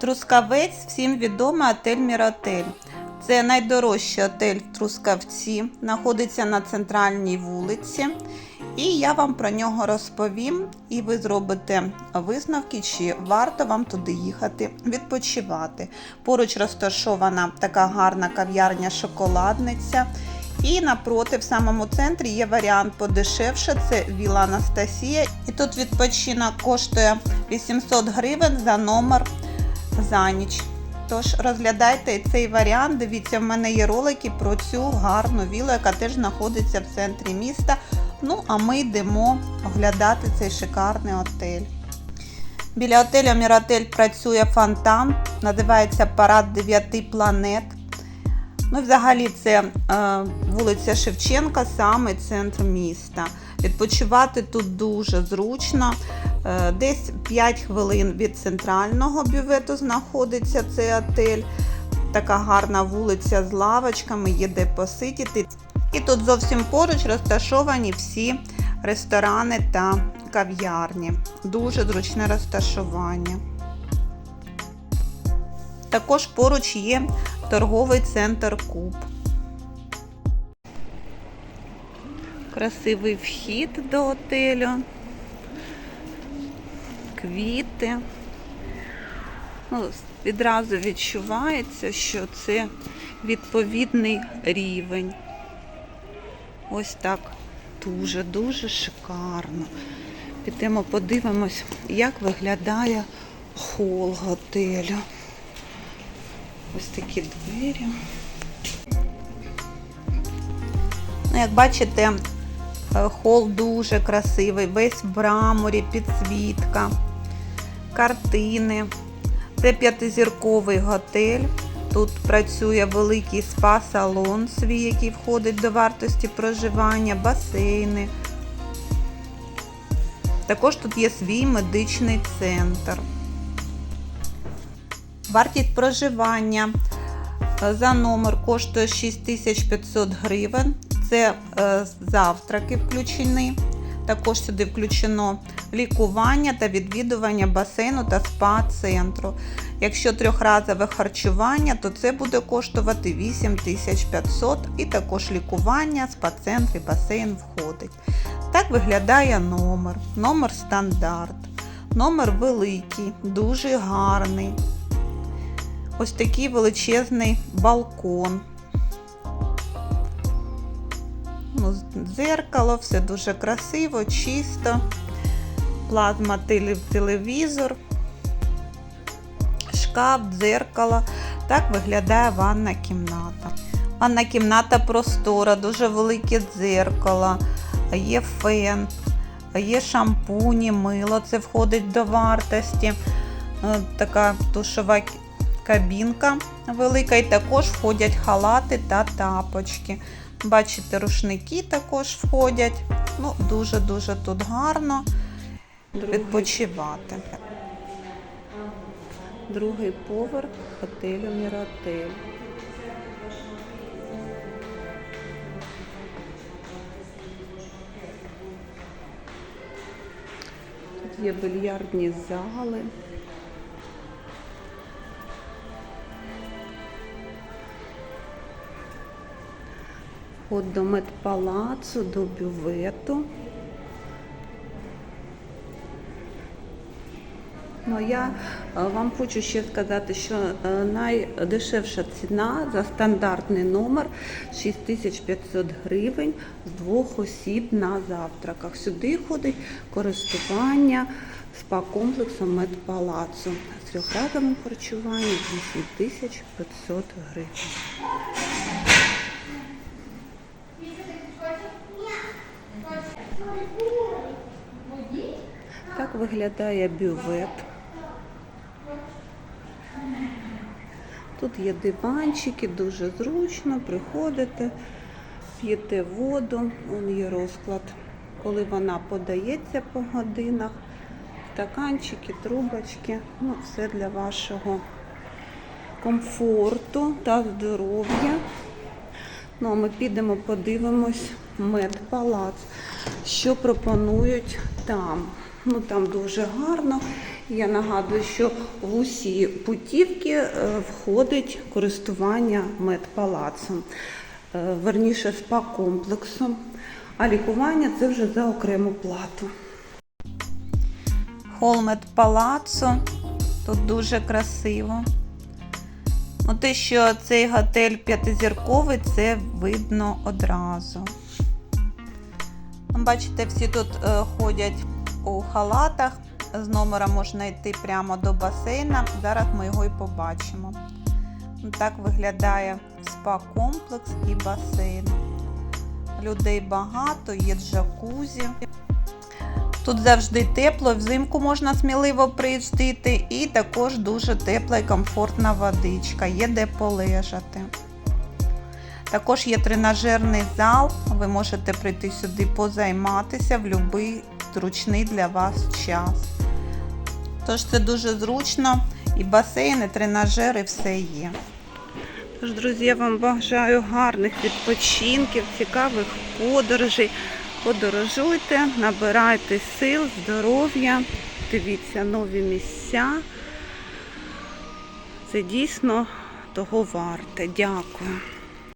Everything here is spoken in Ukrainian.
Трускавець всім відомий отель Міротель. Це найдорожчий отель в Трускавці, знаходиться на центральній вулиці. І я вам про нього розповім, і ви зробите висновки, чи варто вам туди їхати відпочивати. Поруч розташована така гарна кав'ярня шоколадниця. І напроти, в самому центрі, є варіант подешевше. Це Віла Анастасія. І тут відпочинок коштує 800 гривень за номер за ніч. Тож розглядайте цей варіант. Дивіться, в мене є ролики про цю гарну вілу, яка теж знаходиться в центрі міста. Ну, а ми йдемо оглядати цей шикарний отель. Біля отеля Міротель працює фонтан, називається Парад дев'яти планет. Ну, взагалі, це е, вулиця Шевченка, саме центр міста. Відпочивати тут дуже зручно. Е, десь 5 хвилин від центрального бювету знаходиться цей отель. Така гарна вулиця з лавочками, є де посидіти. І тут зовсім поруч розташовані всі ресторани та кав'ярні. Дуже зручне розташування. Також поруч є торговий центр Куб. Красивий вхід до отелю. Квіти. Ну, відразу відчувається, що це відповідний рівень. Ось так дуже-дуже шикарно. Підемо подивимось, як виглядає хол готелю. Ось такі двері. Ну, як бачите, е, хол дуже красивий, весь в браморі, підсвітка, картини. Це п'ятизірковий готель. Тут працює великий спа-салон свій, який входить до вартості проживання, басейни. Також тут є свій медичний центр. Вартість проживання е, за номер коштує 6500 гривень. Це е, завтраки включені. Також сюди включено лікування та відвідування басейну та спа-центру. Якщо трьохразове харчування, то це буде коштувати 8500 і також лікування, спа-центр і басейн входить. Так виглядає номер. Номер стандарт. Номер великий, дуже гарний. Ось такий величезний балкон. Дзеркало, все дуже красиво, чисто. Плазма телевізор, шкаф, дзеркало. Так виглядає ванна кімната. Ванна кімната простора, дуже велике дзеркало, є фен, є шампуні, мило, це входить до вартості. Е, Така душова кабінка велика, і також входять халати та тапочки. Бачите, рушники також входять. Ну, Дуже-дуже тут гарно відпочивати. Другий поверх готелю Міротель. Тут є більярдні зали. От до медпалацу, до бювету. Ну, я е, вам хочу ще сказати, що е, найдешевша ціна за стандартний номер 6500 гривень з двох осіб на завтраках. Сюди ходить користування спа-комплексом медпалацу з трьохразовим харчуванням 8500 гривень. Так виглядає бювет. Тут є диванчики, дуже зручно, приходите, п'єте воду, Вон є розклад, коли вона подається по годинах, стаканчики, трубочки, ну, все для вашого комфорту та здоров'я. Ну, а ми підемо, подивимось медпалац, що пропонують там. Ну там дуже гарно. Я нагадую, що в усі путівки е, входить користування медпалацом, е, верніше спа-комплексом, а лікування це вже за окрему плату. Хол медпалацу. Тут дуже красиво. Ну, те, що цей готель п'ятизірковий, це видно одразу. Бачите, всі тут е, ходять у халатах. З номера можна йти прямо до басейна. Зараз ми його і побачимо. Так виглядає спа-комплекс і басейн. Людей багато, є джакузі. Тут завжди тепло, взимку можна сміливо приїздити, і також дуже тепла і комфортна водичка, є де полежати. Також є тренажерний зал, ви можете прийти сюди позайматися в будь-який зручний для вас час. Тож це дуже зручно, і басейн, і тренажери все є. Тож, друзі, я вам бажаю гарних відпочинків, цікавих подорожей. Подорожуйте, набирайте сил, здоров'я, дивіться нові місця. Це дійсно того варте. Дякую.